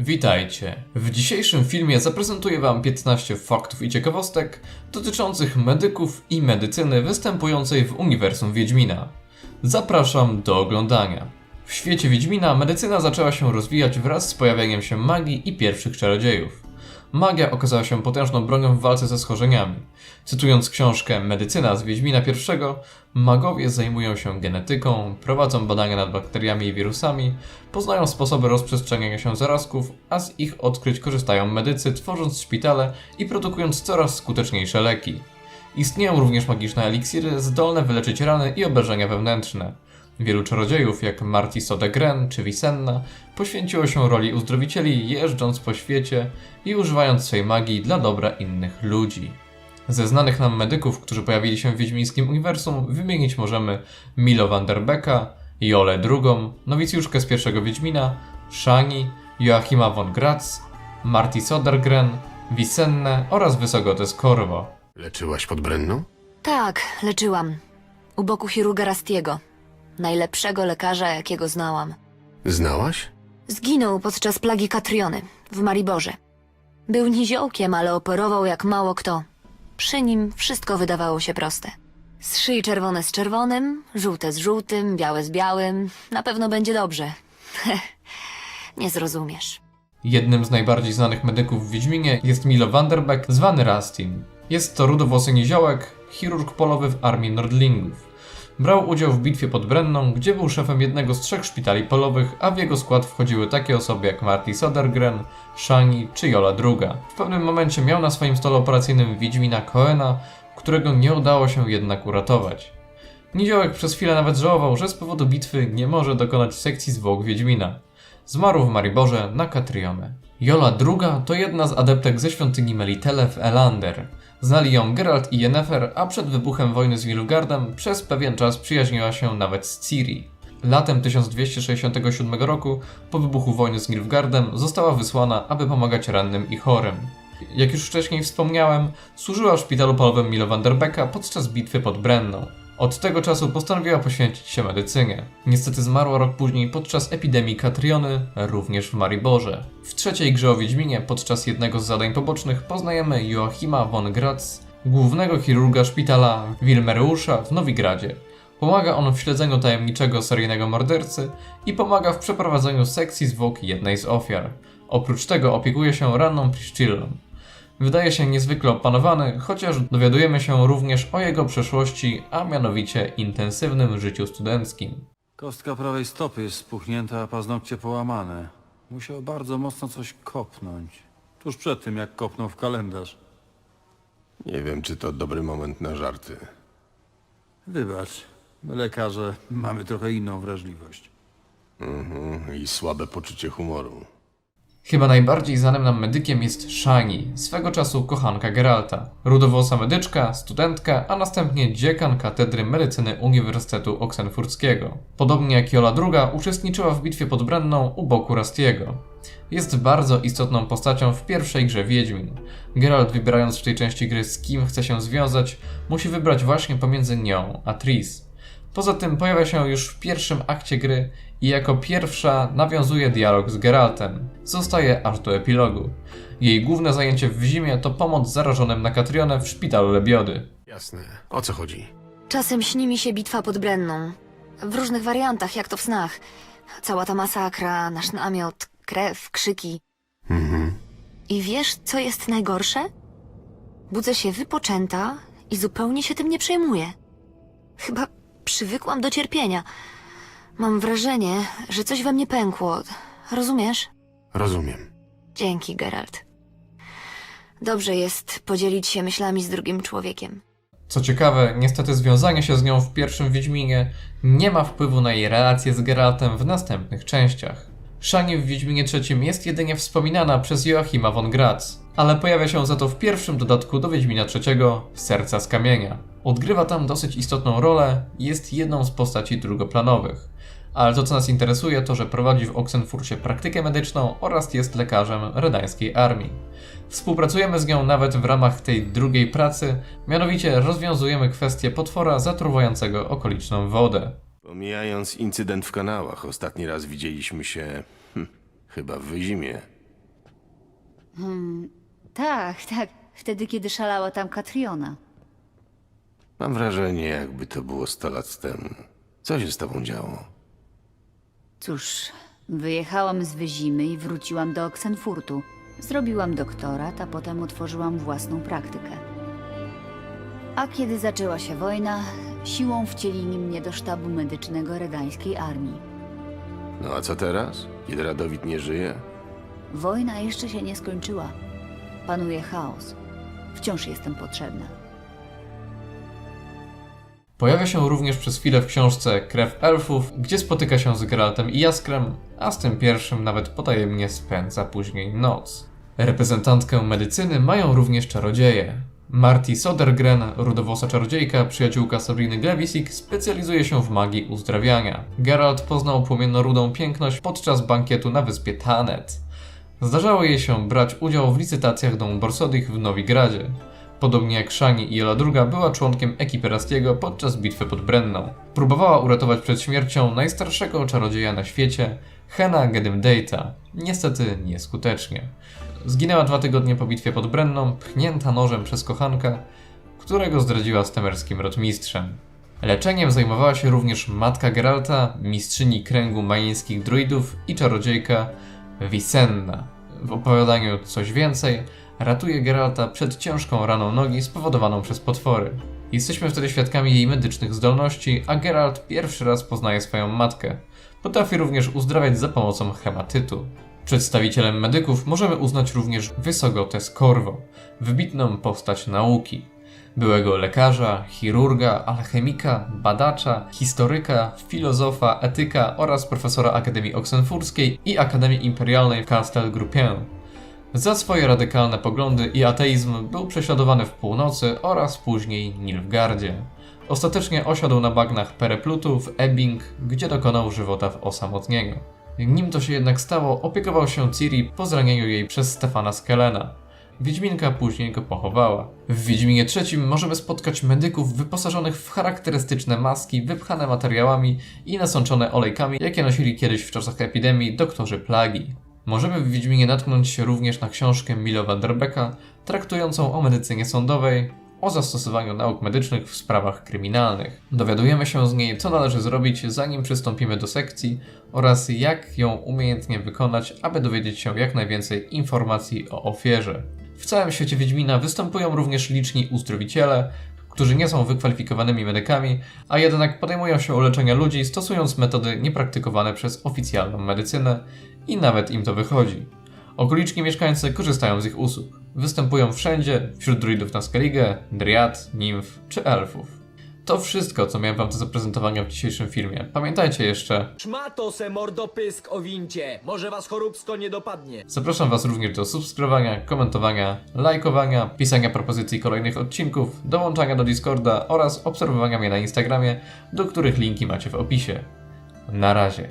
Witajcie. W dzisiejszym filmie zaprezentuję Wam 15 faktów i ciekawostek dotyczących medyków i medycyny występującej w uniwersum Wiedźmina. Zapraszam do oglądania. W świecie Wiedźmina medycyna zaczęła się rozwijać wraz z pojawieniem się magii i pierwszych czarodziejów. Magia okazała się potężną bronią w walce ze schorzeniami. Cytując książkę Medycyna z Wiedźmina I, magowie zajmują się genetyką, prowadzą badania nad bakteriami i wirusami, poznają sposoby rozprzestrzeniania się zarazków, a z ich odkryć korzystają medycy, tworząc szpitale i produkując coraz skuteczniejsze leki. Istnieją również magiczne eliksiry zdolne wyleczyć rany i obrażenia wewnętrzne. Wielu czarodziejów, jak Marty Sodegren czy Visenna, poświęciło się roli uzdrowicieli, jeżdżąc po świecie i używając swej magii dla dobra innych ludzi. Ze znanych nam medyków, którzy pojawili się w Wiedźmińskim Uniwersum, wymienić możemy Milo van der Becka, Jolę II, nowicjuszkę z pierwszego Wiedźmina, Shani, Joachima von Gratz, Marty Sodergren, Visenne oraz Wysogote z. Leczyłaś pod Brenną? Tak, leczyłam. U boku chirurga Rastiego. Najlepszego lekarza, jakiego znałam. Znałaś? Zginął podczas plagi Katriony w Mariborze. Był niziołkiem, ale operował jak mało kto. Przy nim wszystko wydawało się proste. Z szyi czerwone z czerwonym, żółte z żółtym, białe z białym. Na pewno będzie dobrze. Nie zrozumiesz. Jednym z najbardziej znanych medyków w Wiedźminie jest Milo Vanderbeck, zwany Rastin. Jest to rudowłosy niziołek, chirurg polowy w armii Nordlingów. Brał udział w bitwie pod Brenną, gdzie był szefem jednego z trzech szpitali polowych, a w jego skład wchodziły takie osoby jak Marty Sodergren, Shani czy Jola II. W pewnym momencie miał na swoim stole operacyjnym Wiedźmina Coena, którego nie udało się jednak uratować. Niziołek przez chwilę nawet żałował, że z powodu bitwy nie może dokonać sekcji zwłok Wiedźmina. Zmarł w Mariborze na Katrionę. Jola II to jedna z adeptek ze świątyni Melitele w Elander. Znali ją Geralt i Yennefer, a przed wybuchem wojny z Nilfgaardem przez pewien czas przyjaźniła się nawet z Ciri. Latem 1267 roku, po wybuchu wojny z Nilfgaardem, została wysłana, aby pomagać rannym i chorym. Jak już wcześniej wspomniałem, służyła w szpitalu polowym Milo van der Becka podczas bitwy pod Brenną. Od tego czasu postanowiła poświęcić się medycynie. Niestety zmarła rok później podczas epidemii Katriony, również w Mariborze. W trzeciej grze o Wiedźminie, podczas jednego z zadań pobocznych, poznajemy Joachima von Gratz, głównego chirurga szpitala Wilmereusza w Nowigradzie. Pomaga on w śledzeniu tajemniczego seryjnego mordercy i pomaga w przeprowadzeniu sekcji zwłok jednej z ofiar. Oprócz tego opiekuje się ranną Priscillą. Wydaje się niezwykle opanowany, chociaż dowiadujemy się również o jego przeszłości, a mianowicie intensywnym życiu studenckim. Kostka prawej stopy jest spuchnięta, a paznokcie połamane. Musiał bardzo mocno coś kopnąć. Tuż przed tym, jak kopnął w kalendarz. Nie wiem, czy to dobry moment na żarty. Wybacz, my lekarze mamy trochę inną wrażliwość. Mhm, I słabe poczucie humoru. Chyba najbardziej znanym nam medykiem jest Shani, swego czasu kochanka Geralta. Rudowłosa medyczka, studentka, a następnie dziekan katedry medycyny Uniwersytetu Oksenfurckiego. Podobnie jak Jola II uczestniczyła w bitwie pod Brenną u boku Rastiego. Jest bardzo istotną postacią w pierwszej grze Wiedźmin. Geralt wybierając w tej części gry z kim chce się związać, musi wybrać właśnie pomiędzy nią a Tris. Poza tym pojawia się już w pierwszym akcie gry i jako pierwsza nawiązuje dialog z Geraltem. Zostaje aż do epilogu. Jej główne zajęcie w zimie to pomoc zarażonym na Katrionę w szpitalu Lebiody. Jasne. O co chodzi? Czasem śni mi się bitwa pod Brenną. W różnych wariantach, jak to w snach. Cała ta masakra, nasz namiot, krew, krzyki. Mhm. I wiesz, co jest najgorsze? Budzę się wypoczęta i zupełnie się tym nie przejmuję. Chyba przywykłam do cierpienia. Mam wrażenie, że coś we mnie pękło. Rozumiesz? Rozumiem. Dzięki, Geralt. Dobrze jest podzielić się myślami z drugim człowiekiem. Co ciekawe, niestety związanie się z nią w pierwszym Wiedźminie nie ma wpływu na jej relacje z Geraltem w następnych częściach. Shani w Wiedźminie III jest jedynie wspominana przez Joachima von Gratz, ale pojawia się za to w pierwszym dodatku do Wiedźmina III Serca z Kamienia. Odgrywa tam dosyć istotną rolę i jest jedną z postaci drugoplanowych. Ale to, co nas interesuje, to, że prowadzi w Oxenfurcie praktykę medyczną oraz jest lekarzem redańskiej armii. Współpracujemy z nią nawet w ramach tej drugiej pracy, mianowicie rozwiązujemy kwestię potwora zatruwającego okoliczną wodę. Pomijając incydent w kanałach, ostatni raz widzieliśmy się... Hm, chyba w zimie. Tak, tak. Wtedy, kiedy szalała tam Katriona. Mam wrażenie, jakby to było 100 lat temu. Co się z tobą działo? Cóż, wyjechałam z Wyzimy i wróciłam do Oxenfurtu. Zrobiłam doktorat, a potem otworzyłam własną praktykę. A kiedy zaczęła się wojna, siłą wcielili mnie do sztabu medycznego redańskiej armii. No a co teraz? Kiedy Radowid nie żyje? Wojna jeszcze się nie skończyła. Panuje chaos. Wciąż jestem potrzebna. Pojawia się również przez chwilę w książce Krew Elfów, gdzie spotyka się z Geraltem i Jaskrem, a z tym pierwszym nawet potajemnie spędza później noc. Reprezentantkę medycyny mają również czarodzieje. Marty Sodergren, rudowłosa czarodziejka, przyjaciółka Sabriny Glewisik, specjalizuje się w magii uzdrawiania. Geralt poznał płomienno-rudą piękność podczas bankietu na wyspie Tanet. Zdarzało jej się brać udział w licytacjach domu Borsodich w Nowigradzie. Podobnie jak Shani i Jola II była członkiem ekipy Rastiego podczas bitwy pod Brenną. Próbowała uratować przed śmiercią najstarszego czarodzieja na świecie, Hena Gedymdate'a. Niestety nieskutecznie. Zginęła dwa tygodnie po bitwie pod Brenną, pchnięta nożem przez kochanka, którego zdradziła z temerskim rotmistrzem. Leczeniem zajmowała się również matka Geralta, mistrzyni kręgu majeńskich druidów i czarodziejka Visenna. W opowiadaniu coś więcej ratuje Geralta przed ciężką raną nogi spowodowaną przez potwory. Jesteśmy wtedy świadkami jej medycznych zdolności, a Geralt pierwszy raz poznaje swoją matkę. Potrafi również uzdrawiać za pomocą hematytu. Przedstawicielem medyków możemy uznać również Wysogotę Corvo, wybitną postać nauki. Byłego lekarza, chirurga, alchemika, badacza, historyka, filozofa, etyka oraz profesora Akademii Oksenfurskiej i Akademii Imperialnej w Castel Grupię. Za swoje radykalne poglądy i ateizm był prześladowany w północy oraz później Nilfgardzie. Ostatecznie osiadł na bagnach Pereplutu w Ebbing, gdzie dokonał żywota w osamotnieniu. Nim to się jednak stało, opiekował się Ciri po zranieniu jej przez Stefana Skelena. Wiedźminka później go pochowała. W Wiedźminie III możemy spotkać medyków wyposażonych w charakterystyczne maski, wypchane materiałami i nasączone olejkami, jakie nosili kiedyś w czasach epidemii doktorzy plagi. Możemy w Wiedźminie natknąć się również na książkę Milo Vanderbecka, traktującą o medycynie sądowej, o zastosowaniu nauk medycznych w sprawach kryminalnych. Dowiadujemy się z niej, co należy zrobić, zanim przystąpimy do sekcji oraz jak ją umiejętnie wykonać, aby dowiedzieć się jak najwięcej informacji o ofierze. W całym świecie Wiedźmina występują również liczni uzdrowiciele, którzy nie są wykwalifikowanymi medykami, a jednak podejmują się leczenia ludzi stosując metody niepraktykowane przez oficjalną medycynę i nawet im to wychodzi. Okoliczni mieszkańcy korzystają z ich usług. Występują wszędzie, wśród druidów na Skellige, dryad, nimf czy elfów. To wszystko, co miałem wam do zaprezentowania w dzisiejszym filmie. Pamiętajcie jeszcze, Szmato se mordopysk o wincie, może was choróbsko nie dopadnie. Zapraszam Was również do subskrybowania, komentowania, lajkowania, pisania propozycji kolejnych odcinków, dołączania do Discorda oraz obserwowania mnie na Instagramie, do których linki macie w opisie. Na razie.